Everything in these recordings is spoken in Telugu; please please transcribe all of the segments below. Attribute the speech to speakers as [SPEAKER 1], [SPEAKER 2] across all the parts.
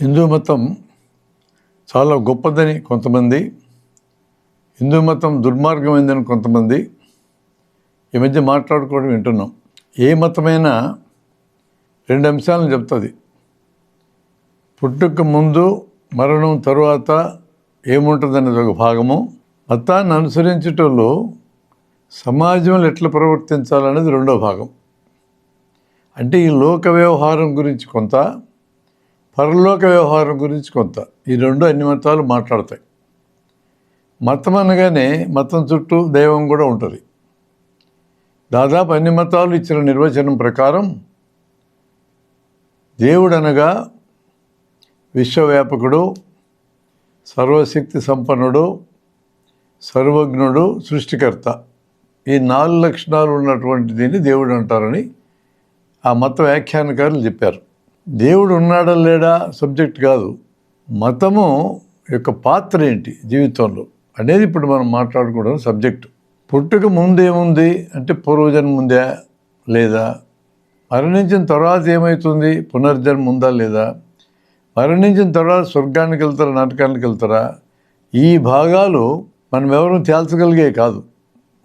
[SPEAKER 1] హిందూ మతం చాలా గొప్పదని కొంతమంది హిందూ మతం దుర్మార్గమైందని కొంతమంది ఈ మధ్య మాట్లాడుకోవడం వింటున్నాం. ఏ మతమైనా రెండు అంశాలను చెప్తుంది. పుట్టుక ముందు మరణం తరువాత ఏముంటుందనేది ఒక భాగము. మతాన్ని అనుసరించటంలో సమాజంలో ఎట్లా ప్రవర్తించాలనేది రెండో భాగం. అంటే ఈ లోక వ్యవహారం గురించి కొంత పరలోక వ్యవహారం గురించి కొంత. ఈ రెండు అన్ని మతాలు మాట్లాడతాయి. మతం అనగానే మతం చుట్టూ దైవం కూడా ఉంటుంది. దాదాపు అన్ని మతాలు ఇచ్చిన నిర్వచనం ప్రకారం దేవుడు అనగా విశ్వవ్యాపకుడు సర్వశక్తి సంపన్నుడు సర్వజ్ఞుడు సృష్టికర్త. ఈ నాలుగు లక్షణాలు ఉన్నటువంటి దీన్ని దేవుడు అంటారని ఆ మత వ్యాఖ్యానకారులు చెప్పారు. దేవుడు ఉన్నాడా లేడా సబ్జెక్ట్ కాదు. మతము యొక్క పాత్ర ఏంటి జీవితంలో అనేది ఇప్పుడు మనం మాట్లాడుకోవడం సబ్జెక్టు. పుట్టుక ముందేముంది అంటే పూర్వజన్మ ఉందా లేదా? మరణించిన తర్వాత ఏమవుతుంది పునర్జన్మ ఉందా లేదా? మరణించిన తర్వాత స్వర్గానికి వెళ్తారా నాటకానికి వెళ్తారా? ఈ భాగాలు మనం ఎవరు తేల్చగలిగే కాదు.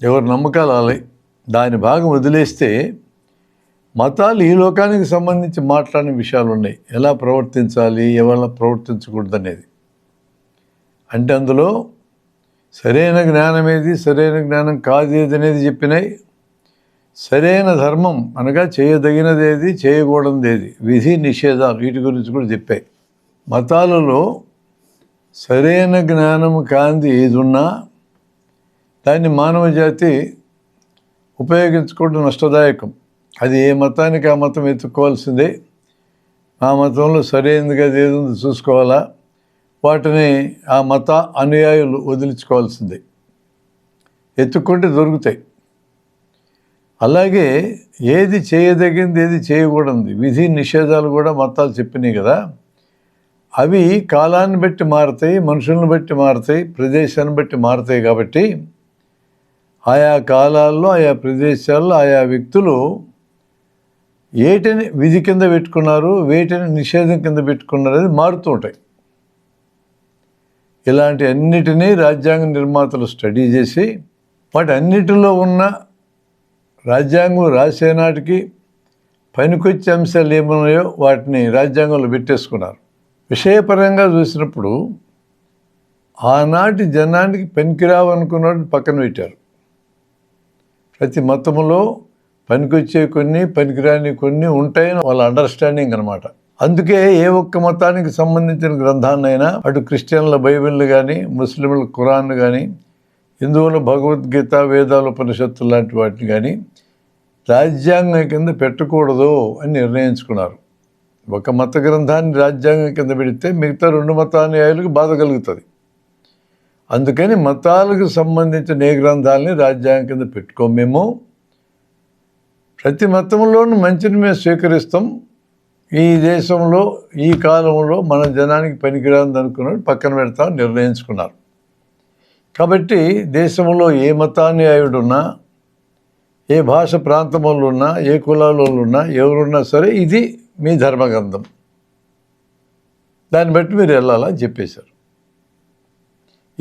[SPEAKER 1] ఎవరి నమ్మకాలు అలాయి దాని భాగం వదిలేస్తే మతాలు ఈ లోకానికి సంబంధించి మాట్లాడిన విషయాలు ఉన్నాయి. ఎలా ప్రవర్తించాలి ఎవరిలా ప్రవర్తించకూడదు అనేది. అంటే అందులో సరైన జ్ఞానం ఏది సరైన జ్ఞానం కాదు ఏది అనేది చెప్పినాయి. సరైన ధర్మం అనగా చేయదగినది ఏది చేయకూడదు ఏది విధి నిషేధాలు వీటి గురించి కూడా చెప్పాయి. మతాలలో సరైన జ్ఞానం కాంది ఏది ఉన్నా దాన్ని మానవ జాతి ఉపయోగించుకోవడం నష్టదాయకం. అది ఏ మతానికి ఆ మతం ఎత్తుక్కోవాల్సిందే ఆ మతంలో సరైనదిగా ఏది ఉందో చూసుకోవాలా? వాటిని ఆ మత అనుయాయులు వదిలించుకోవాల్సిందే. ఎత్తుక్కుంటే దొరుకుతాయి. అలాగే ఏది చేయదగింది ఏది చేయకూడదు విధి నిషేధాలు కూడా మతాలు చెప్పినాయి కదా. అవి కాలాన్ని బట్టి మారుతాయి మనుషులను బట్టి మారుతాయి ప్రదేశాన్ని బట్టి మారుతాయి కాబట్టి ఆయా కాలాల్లో ఆయా ప్రదేశాల్లో ఆయా వ్యక్తులు ఏటిని విధి కింద పెట్టుకున్నారు వేటిని నిషేధం కింద పెట్టుకున్నారు అది మారుతూ ఉంటాయి. ఇలాంటి అన్నిటినీ రాజ్యాంగ నిర్మాతలు స్టడీ చేసి వాటి అన్నిటిలో ఉన్న రాజ్యాంగం రాసే నాటికి పనికొచ్చే అంశాలు ఏమున్నాయో వాటిని రాజ్యాంగంలో పెట్టేసుకున్నారు. విషయపరంగా చూసినప్పుడు ఆనాటి జనానికి పనికిరావనుకున్నట్టు పక్కన పెట్టారు. ప్రతి మతములో పనికొచ్చే కొన్ని పనికిరాని కొన్ని ఉంటాయని వాళ్ళ అండర్స్టాండింగ్ అనమాట అందుకే ఏ ఒక్క మతానికి సంబంధించిన గ్రంథాన్నైనా అటు క్రిస్టియన్ల బైబిల్ కానీ ముస్లింల ఖురాన్ కానీ హిందువుల భగవద్గీత వేదాల ఉపనిషత్తు లాంటి వాటిని కానీ రాజ్యాంగం కింద పెట్టకూడదు అని నిర్ణయించుకున్నారు. ఒక మత గ్రంథాన్ని రాజ్యాంగం కింద పెడితే మిగతా రెండు మతానుయాయులకు బాధ కలుగుతుంది. అందుకని మతాలకు సంబంధించిన ఏ గ్రంథాలని రాజ్యాంగం కింద పెట్టుకోం మేము ప్రతి మతంలోనూ మంచిని మేము స్వీకరిస్తాం. ఈ దేశంలో ఈ కాలంలో మన జనానికి పనికిరాదు అనుకున్నాడు పక్కన పెడతాం నిర్ణయించుకున్నారు. కాబట్టి దేశంలో ఏ మతాన్ని ఆయుడున్నా ఏ భాష ప్రాంతం వాళ్ళు ఉన్నా ఏ కులాల వాళ్ళు ఉన్నా ఎవరున్నా సరే ఇది మీ ధర్మగ్రంథం. దాన్ని బట్టి మీరు వెళ్ళాలని చెప్పేశారు.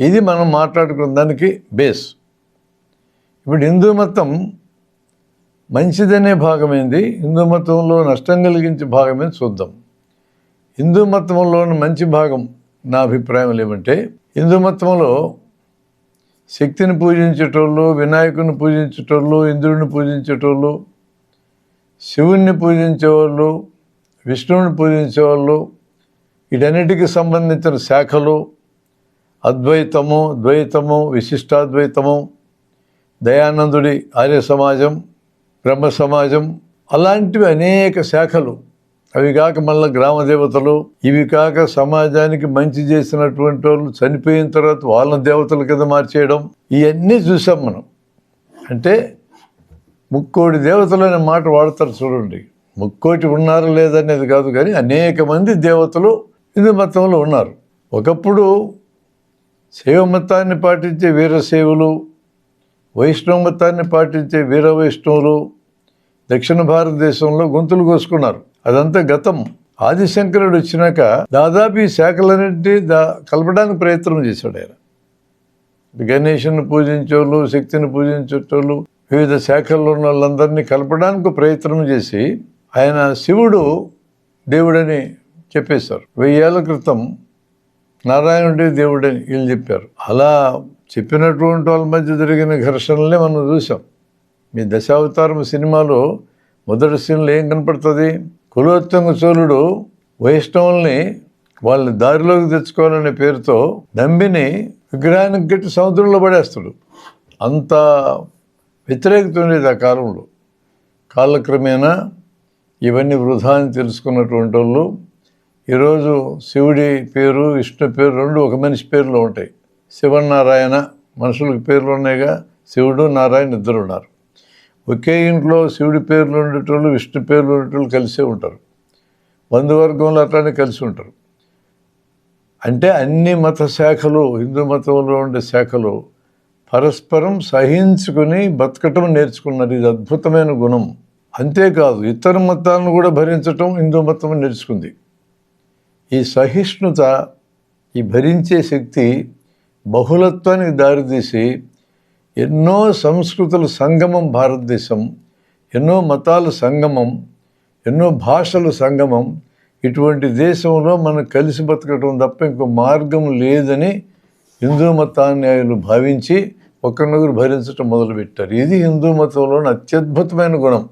[SPEAKER 1] ఇది మనం మాట్లాడుకున్న దానికి బేస్. ఇప్పుడు హిందూ మతం మంచిదనే భాగమైంది? హిందూ మతంలో నష్టం కలిగించే భాగమే చూద్దాం హిందూ మతంలోని మంచి భాగం నా అభిప్రాయం ఏమంటే హిందూ మతంలో శక్తిని పూజించేటోళ్ళు వినాయకుని పూజించేటోళ్ళు ఇంద్రుడిని పూజించేటోళ్ళు శివుణ్ణి పూజించేవాళ్ళు విష్ణువుని పూజించేవాళ్ళు వీటన్నిటికి సంబంధించిన శాఖలు అద్వైతము ద్వైతము విశిష్టాద్వైతము దయానందుడి ఆర్య సమాజం బ్రహ్మ సమాజం అలాంటివి అనేక శాఖలు. అవి కాక మళ్ళీ గ్రామ దేవతలు ఇవి కాక సమాజానికి మంచి చేసినటువంటి వాళ్ళు చనిపోయిన తర్వాత వాళ్ళని దేవతల కింద మార్చేయడం ఇవన్నీ చూసాం మనం. అంటే ముక్కోటి దేవతలు అనే మాట వాడతారు చూడండి. ముక్కోటి ఉన్నారు లేదనేది కాదు కానీ అనేక మంది దేవతలు హిందూ మతంలో ఉన్నారు. ఒకప్పుడు శైవ మతాన్ని పాటించే వీరశైవులు వైష్ణవ మతాన్ని పాటించే వీర వైష్ణవులు దక్షిణ భారతదేశంలో గొంతులు కోసుకున్నారు. అదంతా గతం. ఆదిశంకరుడు వచ్చినాక దాదాపు ఈ శాఖలన్నింటినీ దా కలపడానికి ప్రయత్నం చేశాడు ఆయన. గణేషుని పూజించేవాళ్ళు శక్తిని పూజించేటోళ్ళు వివిధ శాఖల్లో ఉన్న వాళ్ళందరినీ కలపడానికి ప్రయత్నం చేసి ఆయన శివుడు దేవుడని చెప్పేశారు. వెయ్యేళ్ళ క్రితం నారాయణుడి దేవుడని వీళ్ళు చెప్పారు. అలా చెప్పినటువంటి వాళ్ళ మధ్య జరిగిన ఘర్షణలే మనం చూసాం మీ దశావతారం సినిమాలో మొదటి సీన్లో ఏం కనపడుతుంది? కులోత్తంగ చోళుడు వైష్ణవుల్ని వాళ్ళని దారిలోకి తెచ్చుకోవాలనే పేరుతో నంబిని విగ్రహానికి గట్టి సముద్రంలో పడేస్తాడు. అంత వ్యతిరేకత ఉండేది ఆ కాలంలో. కాలక్రమేణా ఇవన్నీ వృధా అని తెలుసుకున్నటువంటి వాళ్ళు. ఈరోజు శివుడి పేరు విష్ణు పేరు రెండు ఒక మనిషి పేరులో ఉంటాయి. శివనారాయణ మనుషులకు పేర్లు ఉన్నాయిగా శివుడు నారాయణ ఇద్దరు ఉన్నారు. ఒకే ఇంట్లో శివుడి పేర్లు ఉండేటోళ్ళు విష్ణు పేర్లు ఉండేటోళ్ళు కలిసే ఉంటారు. బంధువర్గంలో అట్లానే కలిసి ఉంటారు. అంటే అన్ని మత శాఖలు హిందూ మతంలో ఉండే శాఖలు పరస్పరం సహించుకుని బతకటం నేర్చుకున్నారు. ఇది అద్భుతమైన గుణం. అంతేకాదు ఇతర మతాలను కూడా భరించటం హిందూ మతం నేర్చుకుంది. ఈ సహిష్ణుత ఈ భరించే శక్తి బహుళత్వానికి దారితీసి ఎన్నో సంస్కృతుల సంగమం భారతదేశం ఎన్నో మతాల సంగమం ఎన్నో భాషల సంగమం ఇటువంటి దేశంలో మనం కలిసి బతకటం తప్ప ఇంకో మార్గం లేదని హిందూ మతాన్యాయులు భావించి ఒకరినొకరు భరించటం మొదలుపెట్టారు. ఇది హిందూ మతంలోని అత్యద్భుతమైన గుణం.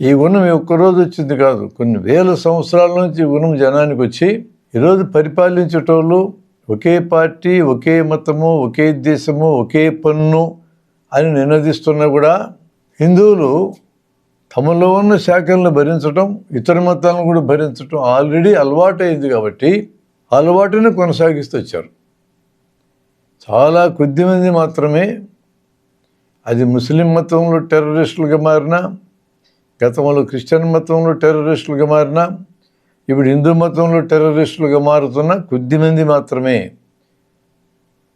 [SPEAKER 1] ఈ గుణం ఒక్కరోజు వచ్చింది కాదు. కొన్ని వేల సంవత్సరాల నుంచి ఈ గుణం జనానికి వచ్చి ఈరోజు పరిపాలించేటోళ్ళు ఒకే పార్టీ ఒకే మతము ఒకే దేశము ఒకే పన్ను అని నినదిస్తున్నా కూడా హిందువులు తమలో ఉన్న శాఖలను భరించటం ఇతర మతాలను కూడా భరించటం ఆల్రెడీ అలవాటైంది కాబట్టి అలవాటుని కొనసాగిస్తూ వచ్చారు. చాలా కొద్ది మంది మాత్రమే అది ముస్లిం మతంలో టెర్రరిస్టులుగా మారినా గతంలో క్రిస్టియన్ మతంలో టెర్రరిస్టులుగా మారినా ఇప్పుడు హిందూ మతంలో టెర్రరిస్టులుగా మారుతున్న కొద్దిమంది మాత్రమే.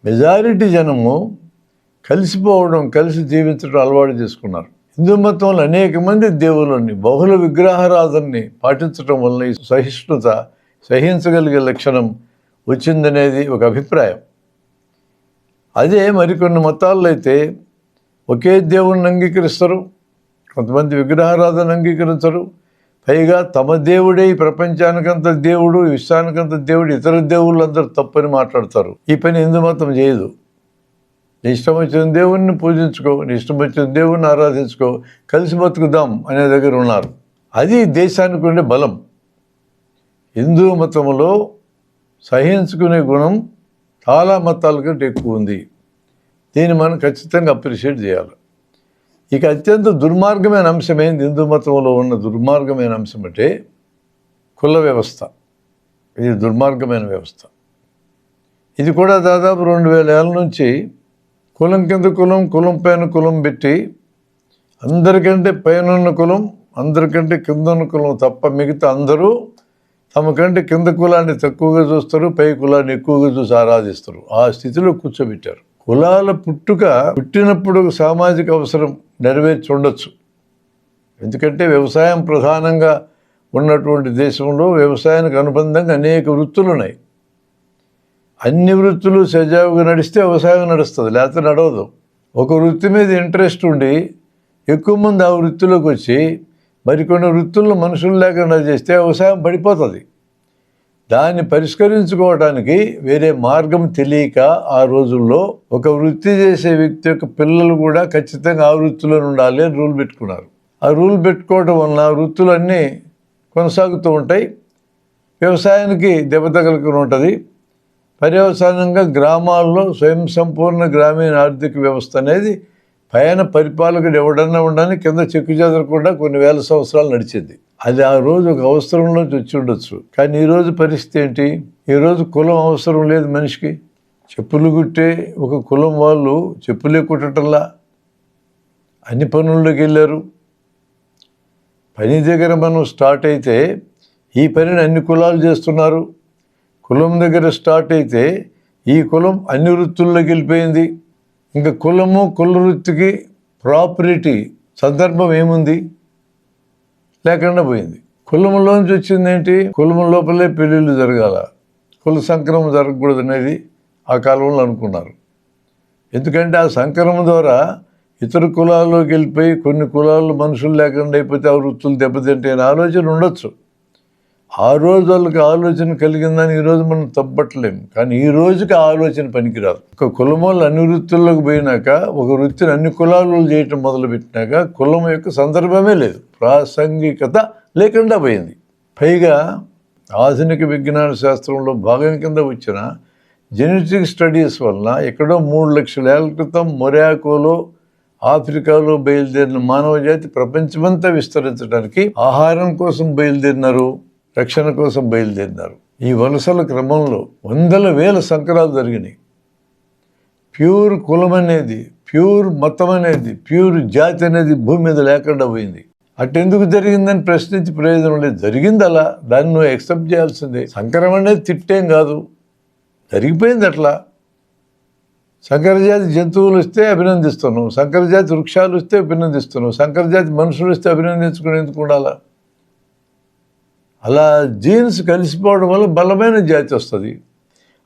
[SPEAKER 1] మెజారిటీ జనము కలిసిపోవడం కలిసి జీవించడం అలవాటు చేసుకున్నారు. హిందూ మతంలో అనేక మంది దేవుళ్ళని బహుళ విగ్రహారాధనని పాటించడం వల్ల ఈ సహిష్ణుత సహించగలిగే లక్షణం వచ్చిందనేది ఒక అభిప్రాయం. అదే మరికొన్ని మతాల్లో అయితే ఒకే దేవుణ్ణి అంగీకరిస్తారు కొంతమంది విగ్రహారాధన అంగీకరించరు పైగా తమ దేవుడే ఈ ప్రపంచానికంత దేవుడు విశ్వానికంత దేవుడు ఇతర దేవుళ్ళందరూ తప్పని మాట్లాడతారు. ఈ పని హిందూ మతం చేయదు. నీ ఇష్టం వచ్చిన దేవుణ్ణి పూజించుకో నీ ఇష్టం వచ్చిన దేవుణ్ణి ఆరాధించుకో కలిసి బతుకుదాం అనే దగ్గర ఉన్నారు. అది దేశానికి ఉండే బలం. హిందూ మతంలో సహించుకునే గుణం చాలా మతాల కంటే ఎక్కువ ఉంది. దీన్ని మనం ఖచ్చితంగా అప్రిషియేట్ చేయాలి. ఇక అత్యంత దుర్మార్గమైన అంశం ఏంది? హిందూ మతంలో ఉన్న దుర్మార్గమైన అంశం అంటే కుల వ్యవస్థ. ఇది దుర్మార్గమైన వ్యవస్థ. ఇది కూడా దాదాపు రెండు వేల ఏళ్ళ నుంచి కులం కింద కులం కులం పైన కులం పెట్టి అందరికంటే పైన ఉన్న కులం అందరికంటే కింద ఉన్న కులం తప్ప మిగతా అందరూ తమ కంటే కింద కులాన్ని తక్కువగా చూస్తారు పై కులాన్ని ఎక్కువగా చూసి ఆరాధిస్తారు. ఆ స్థితిలో కూర్చోబెట్టారు. కులాల పుట్టుక పుట్టినప్పుడు సామాజిక అవసరం నెరవేర్చి ఉండొచ్చు ఎందుకంటే వ్యవసాయం ప్రధానంగా ఉన్నటువంటి దేశంలో వ్యవసాయానికి అనుబంధంగా అనేక వృత్తులు ఉన్నాయి అన్ని వృత్తులు సజావుగా నడిస్తే వ్యవసాయం నడుస్తుంది లేకపోతే నడవదు. ఒక వృత్తి మీద ఇంట్రెస్ట్ ఉండి ఎక్కువ మంది ఆ వృత్తిలోకి వచ్చి మరికొన్ని వృత్తులను మనుషులు లేకుండా చేస్తే వ్యవసాయం పడిపోతుంది. దాన్ని పరిష్కరించుకోవడానికి వేరే మార్గం తెలియక ఆ రోజుల్లో ఒక వృత్తి చేసే వ్యక్తి యొక్క పిల్లలు కూడా ఖచ్చితంగా ఆ వృత్తిలో ఉండాలి అని రూల్ పెట్టుకున్నారు. ఆ రూల్ పెట్టుకోవడం వలన వృత్తులన్నీ కొనసాగుతూ ఉంటాయి. వ్యవసాయానికి దెబ్బ ఉంటుంది. పర్యవసానంగా గ్రామాల్లో స్వయం సంపూర్ణ గ్రామీణ ఆర్థిక వ్యవస్థ అనేది పైన పరిపాలకుడు ఎవడన్నా ఉండని కింద చెక్కు చెదరకుండా కొన్ని వేల సంవత్సరాలు నడిచింది. అది ఆ రోజు ఒక అవసరంలోంచి వచ్చి ఉండొచ్చు. కానీ ఈరోజు పరిస్థితి ఏంటి? ఈరోజు కులం అవసరం లేదు మనిషికి. చెప్పులు కుట్టే ఒక కులం వాళ్ళు చెప్పులే కుట్టటంలా అన్ని పనుల్లోకి వెళ్ళారు. పని దగ్గర మనం స్టార్ట్ అయితే ఈ పనిని అన్ని కులాలు చేస్తున్నారు. కులం దగ్గర స్టార్ట్ అయితే ఈ కులం అన్ని వృత్తుల్లోకి వెళ్ళిపోయింది. ఇంకా కులము కుల వృత్తికి ప్రాపరిటీ సందర్భం ఏముంది? లేకుండా పోయింది. కులంలోంచి వచ్చింది ఏంటి? కులం లోపలే పెళ్ళిళ్ళు జరగాల. కుల సంక్రమం జరగకూడదు అనేది ఆ కాలంలో అనుకున్నారు. ఎందుకంటే ఆ సంక్రమం ద్వారా ఇతర కులాల్లోకి వెళ్ళిపోయి కొన్ని కులాల్లో మనుషులు లేకుండా అయిపోతే ఆ వృత్తులు దెబ్బతింటే అనే ఆలోచన ఉండొచ్చు. ఆ రోజు వాళ్ళకి ఆలోచన కలిగిందని ఈరోజు మనం తప్పట్లేము కానీ ఈ రోజుకి ఆలోచన పనికిరాదు. ఒక కులం వాళ్ళు అన్ని వృత్తుల్లోకి పోయినాక ఒక వృత్తిని అన్ని కులాలు చేయటం మొదలుపెట్టినాక కులం యొక్క సందర్భమే లేదు. ప్రాసంగికత లేకుండా పోయింది. పైగా ఆధునిక విజ్ఞాన శాస్త్రంలో భాగం కింద వచ్చిన జెనెటిక్ స్టడీస్ వలన ఎక్కడో మూడు లక్షల ఏళ్ళ క్రితం మొరాకోలో ఆఫ్రికాలో బయలుదేరిన మానవ జాతి ప్రపంచమంతా విస్తరించడానికి ఆహారం కోసం బయలుదేరినారు. రక్షణ కోసం బయలుదేరినారు. ఈ వలసల క్రమంలో వందల వేల సంకరాలు జరిగినాయి. ప్యూర్ కులం అనేది ప్యూర్ మతం అనేది ప్యూర్ జాతి అనేది భూమి మీద లేకుండా పోయింది. అటెందుకు జరిగిందని ప్రశ్నించి ప్రయోజనం లేదు. జరిగింది అలా దాన్ని నువ్వు యాక్సెప్ట్ చేయాల్సిందే. సంకరం అనేది తిట్టేం కాదు. జరిగిపోయింది అట్లా. సంకరజాతి జంతువులు వస్తే అభినందిస్తున్నావు. సంకరజాతి వృక్షాలు వస్తే అభినందిస్తున్నావు. సంకరజాతి మనుషులు వస్తే అభినందించుకునేందుకు ఉండాలా? అలా జీన్స్ కలిసిపోవడం వల్ల బలమైన జాతి వస్తుంది.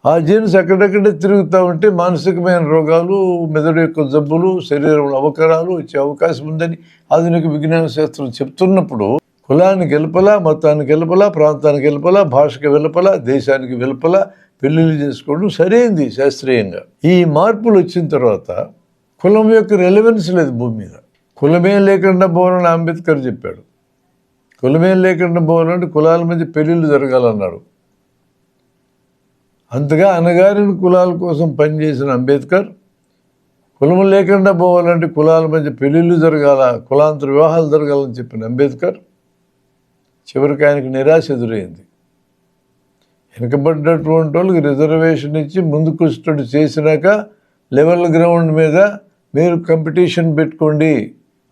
[SPEAKER 1] ఆ జీన్స్ ఎక్కడెక్కడే తిరుగుతూ ఉంటే మానసికమైన రోగాలు మెదడు యొక్క జబ్బులు శరీరంలో అవకరాలు వచ్చే అవకాశం ఉందని ఆధునిక విజ్ఞాన శాస్త్రం చెప్తున్నప్పుడు కులానికి వెలుపల మతానికి వెలుపల ప్రాంతానికి వెలుపల భాషకి వెలుపల దేశానికి వెలుపల పెళ్ళిళ్ళు చేసుకోవడం సరైంది శాస్త్రీయంగా. ఈ మార్పులు వచ్చిన తర్వాత కులం యొక్క రెలవెన్స్ లేదు భూమి మీద. కులమే లేకుండా పోవాలని అంబేద్కర్ చెప్పాడు. కులమే లేకుండా పోవాలంటే కులాల మధ్య పెళ్ళిళ్ళు జరగాలన్నాడు. అంతగా అనగారిన కులాల కోసం పనిచేసిన అంబేద్కర్ కులం లేకుండా పోవాలంటే కులాల మధ్య పెళ్ళిళ్ళు జరగాల కులాంతర వివాహాలు జరగాలని చెప్పిన అంబేద్కర్ చివరికి ఆయనకు నిరాశ ఎదురైంది. వెనుకబడ్డటువంటి వాళ్ళకి రిజర్వేషన్ ఇచ్చి ముందుకు వచ్చేటట్టు చేసినాక లెవెల్ గ్రౌండ్ మీద మీరు కంపిటీషన్ పెట్టుకోండి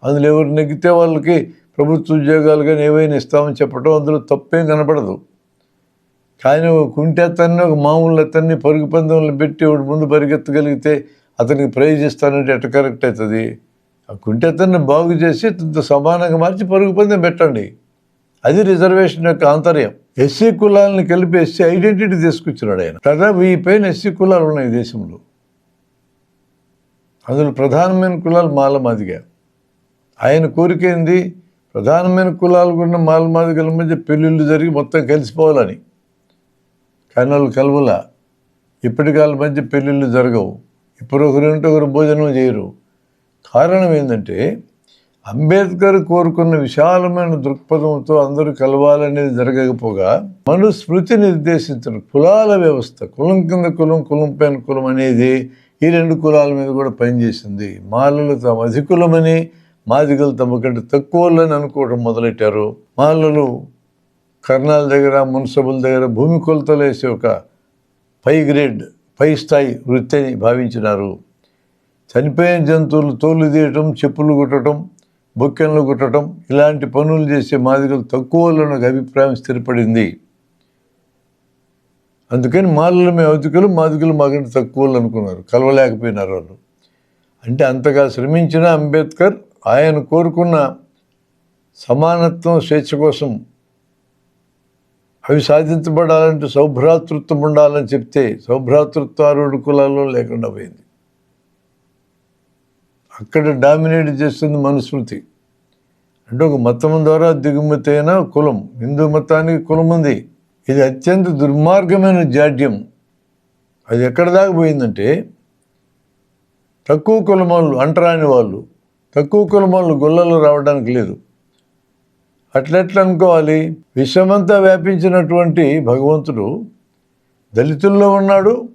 [SPEAKER 1] అందులో ఎవరు నెగ్గితే వాళ్ళకి ప్రభుత్వ ఉద్యోగాలు కానీ ఏవైనా ఇస్తామని చెప్పడం అందులో తప్పేం కనపడదు. కానీ ఒక కుంటెత్తన్ని ఒక మామూలు అతన్ని పరుగు పందెంలో పెట్టి వాడు ముందు పరిగెత్తగలిగితే అతనికి ప్రైజ్ ఇస్తానంటే ఎట్ట కరెక్ట్ అవుతుంది? ఆ కుంటెత్తన్ని బాగు చేసి సమానంగా మార్చి పరుగు పందెం పెట్టండి. అది రిజర్వేషన్ యొక్క ఆంతర్యం. ఎస్సీ కులాలను కలిపి ఎస్సీ ఐడెంటిటీ తీసుకొచ్చినాడు ఆయన. దాదాపు ఈ పైన ఎస్సీ కులాలు ఉన్నాయి దేశంలో. అందులో ప్రధానమైన కులాలు మాల మాదిగా ఆయన కోరిక ఏంది? ప్రధానమైన కులాలకు ఉన్న మాలమాదిగల మధ్య పెళ్ళిళ్ళు జరిగి మొత్తం కలిసిపోవాలని. కానీ వాళ్ళు ఇప్పటికాల ఇప్పటికి వాళ్ళ మధ్య పెళ్ళిళ్ళు జరగవు. ఇప్పుడు ఒకరు ఉంటే ఒకరు భోజనం చేయరు. కారణం ఏంటంటే అంబేద్కర్ కోరుకున్న విశాలమైన దృక్పథంతో అందరూ కలవాలనేది జరగకపోగా మనుస్మృతి నిర్దేశించిన కులాల వ్యవస్థ కులం కింద కులం కులం పైన కులం అనేది ఈ రెండు కులాల మీద కూడా పనిచేసింది. మాలలు తమ అధికులమని మాదిగలు తమ కంటే తక్కువలని అనుకోవడం మొదలెట్టారు. మాలలు కర్నాల దగ్గర మున్సిపల్ దగ్గర భూమి కొలతలు వేసే ఒక పై గ్రేడ్ పై స్థాయి వృత్తి అని భావించినారు. చనిపోయిన జంతువులు తోలు తీయటం చెప్పులు కుట్టడం బొక్కెన్లు కుట్టడం ఇలాంటి పనులు చేసే మాదిగలు తక్కువలో నాకు అభిప్రాయం స్థిరపడింది. అందుకని మాలలో మేము అతికులు మాదికలు మాకంటే తక్కువలు అనుకున్నారు కలవలేకపోయినారు వాళ్ళు. అంటే అంతగా శ్రమించిన అంబేద్కర్ ఆయన కోరుకున్న సమానత్వం స్వేచ్ఛ కోసం అవి సాధించబడాలంటే సౌభ్రాతృత్వం ఉండాలని చెప్తే సౌభ్రాతృత్వారుడు కులాల్లో లేకుండా పోయింది. అక్కడ డామినేట్ చేస్తుంది మనుస్మృతి. అంటే ఒక మతం ద్వారా దిగుమతి అయిన కులం హిందూ మతానికి కులం ఉంది. ఇది అత్యంత దుర్మార్గమైన జాడ్యం. అది ఎక్కడ దాకా పోయిందంటే తక్కువ కులం వాళ్ళు అంటరాని వాళ్ళు తక్కువ కులం వాళ్ళు రావడానికి లేదు. అట్లెట్లా అనుకోవాలి విశ్వమంతా వ్యాపించినటువంటి భగవంతుడు దళితుల్లో ఉన్నాడు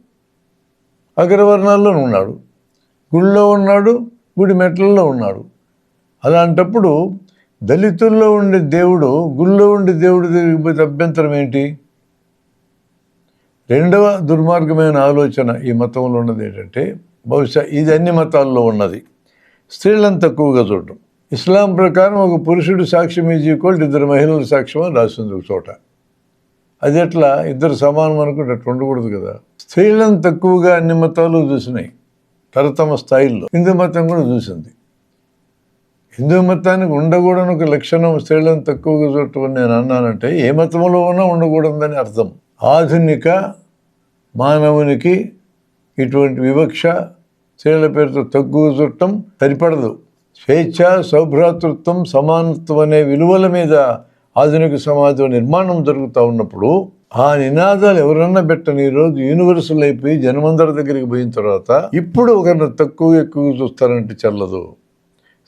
[SPEAKER 1] అగ్రవర్ణాల్లో ఉన్నాడు గుళ్ళో ఉన్నాడు గుడి మెట్లలో ఉన్నాడు. అలాంటప్పుడు దళితుల్లో ఉండే దేవుడు గుళ్ళో ఉండే దేవుడు దగ్గరికి అభ్యంతరం ఏంటి? రెండవ దుర్మార్గమైన ఆలోచన ఈ మతంలో ఉన్నది ఏంటంటే బహుశా ఇది అన్ని మతాల్లో ఉన్నది. స్త్రీలను తక్కువగా చూడటం. ఇస్లాం ప్రకారం ఒక పురుషుడు సాక్ష్యం ఈజ్ ఈక్వల్ ఇద్దరు మహిళల సాక్ష్యం అని రాసింది ఒక చోట. అది ఎట్లా? ఇద్దరు సమానం అనుకుంటే అట్లా ఉండకూడదు కదా. స్త్రీలను తక్కువగా అన్ని మతాలు చూసినాయి. తరతమ స్థాయిల్లో. హిందూ మతం కూడా చూసింది. హిందూ మతానికి ఉండకూడని ఒక లక్షణం స్త్రీలను తక్కువగా చూడటం అని నేను అన్నానంటే ఏ మతంలో ఉన్నా ఉండకూడదని అర్థం. ఆధునిక మానవునికి ఇటువంటి వివక్ష స్త్రీల పేరుతో తగ్గు చుట్టం సరిపడదు. స్వేచ్ఛ సౌభ్రాతృత్వం సమానత్వం అనే విలువల మీద ఆధునిక సమాజం నిర్మాణం జరుగుతూ ఉన్నప్పుడు ఆ నినాదాలు ఎవరన్నా పెట్టని ఈరోజు యూనివర్సల్ అయిపోయి జనమందరి దగ్గరికి పోయిన తర్వాత ఇప్పుడు ఒకరిని తక్కువ ఎక్కువ చూస్తారంటే చల్లదు.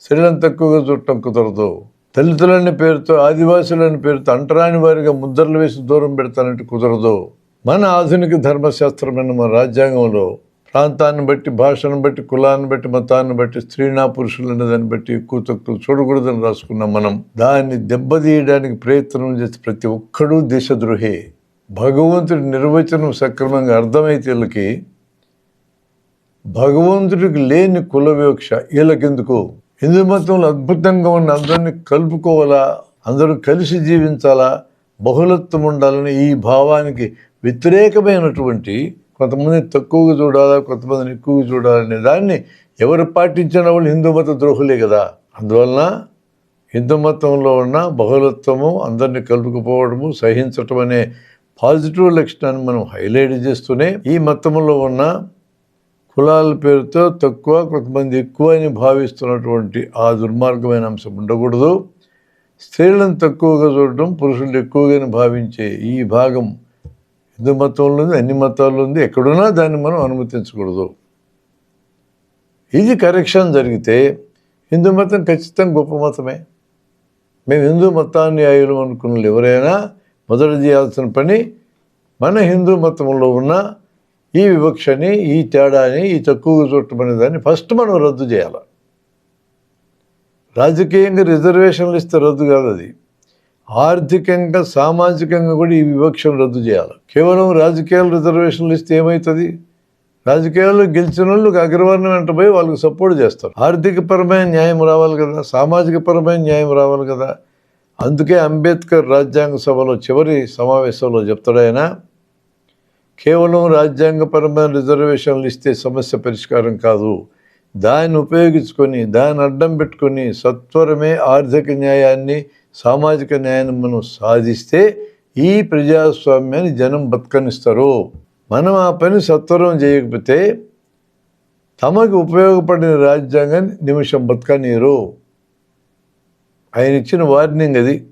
[SPEAKER 1] స్త్రీలను తక్కువగా చూడటం కుదరదు. దళితులని పేరుతో ఆదివాసులని పేరుతో అంటరాని వారిగా ముద్రలు వేసి దూరం పెడతానంటే కుదరదు. మన ఆధునిక ధర్మశాస్త్రమైన మన రాజ్యాంగంలో ప్రాంతాన్ని బట్టి భాషను బట్టి కులాన్ని బట్టి మతాన్ని బట్టి స్త్రీనా పురుషులనే దాన్ని బట్టి ఎక్కువ తక్కువ చూడకూడదని రాసుకున్నాం మనం. దాన్ని దెబ్బతీయడానికి ప్రయత్నం చేసే ప్రతి ఒక్కడూ దేశద్రోహే. భగవంతుడి నిర్వచనం సక్రమంగా అర్థమైతే వీళ్ళకి భగవంతుడికి లేని కుల వివక్ష వీళ్ళకెందుకు? హిందూ మతంలో అద్భుతంగా ఉన్న అందరినీ కలుపుకోవాలా? అందరూ కలిసి జీవించాలా? బహుళత్వం ఉండాలని ఈ భావానికి వ్యతిరేకమైనటువంటి కొంతమంది తక్కువగా చూడాలా కొంతమందిని ఎక్కువగా చూడాలనే దాన్ని ఎవరు పాటించిన వాళ్ళు హిందూ మత ద్రోహులే కదా. అందువలన హిందూ మతంలో ఉన్న బహుళత్వము అందరినీ కలుపుకుపోవడము సహించటం అనే పాజిటివ్ లక్షణాన్ని మనం హైలైట్ చేస్తూనే ఈ మతంలో ఉన్న కులాల పేరుతో తక్కువ కొంతమంది ఎక్కువ అని భావిస్తున్నటువంటి ఆ దుర్మార్గమైన అంశం ఉండకూడదు. స్త్రీలను తక్కువగా చూడటం పురుషులు ఎక్కువగా భావించే ఈ భాగం హిందూ మతంలో ఉంది అన్ని మతాల్లో ఉంది ఎక్కడున్నా దాన్ని మనం అనుమతించకూడదు. ఇది కరెక్షన్ జరిగితే హిందూ మతం ఖచ్చితంగా గొప్ప మతమే. మేము హిందూ మతాన్యాయులు అనుకున్న ఎవరైనా మొదట చేయాల్సిన పని మన హిందూ మతంలో ఉన్న ఈ వివక్షని ఈ తేడాని ఈ తక్కువగా చూడటం దాన్ని ఫస్ట్ మనం రద్దు చేయాలి. రాజకీయంగా రిజర్వేషన్లు ఇస్తే రద్దు కాదు అది. ఆర్థికంగా సామాజికంగా కూడా ఈ వివక్షను రద్దు చేయాలి. కేవలం రాజకీయాలు రిజర్వేషన్లు ఇస్తే ఏమవుతుంది రాజకీయాల్లో గెలిచిన వాళ్ళు అగ్రవర్ణం వెంటపోయి వాళ్ళకి సపోర్ట్ చేస్తారు. ఆర్థిక పరమైన న్యాయం రావాలి కదా సామాజిక పరమైన న్యాయం రావాలి కదా. అందుకే అంబేద్కర్ రాజ్యాంగ సభలో చివరి సమావేశంలో చెప్తాడాయన కేవలం రాజ్యాంగపరమైన రిజర్వేషన్లు ఇస్తే సమస్య పరిష్కారం కాదు. దాన్ని ఉపయోగించుకొని దాన్ని అడ్డం పెట్టుకొని సత్వరమే ఆర్థిక న్యాయాన్ని సామాజిక న్యాయాన్ని మనం సాధిస్తే ఈ ప్రజాస్వామ్యాన్ని జనం బతకనిస్తారు. మనం ఆ పని సత్వరం చేయకపోతే తమకు ఉపయోగపడిన రాజ్యాంగాన్ని నిమిషం బతకనీరు ఆయన ఇచ్చిన వార్నింగ్ అది.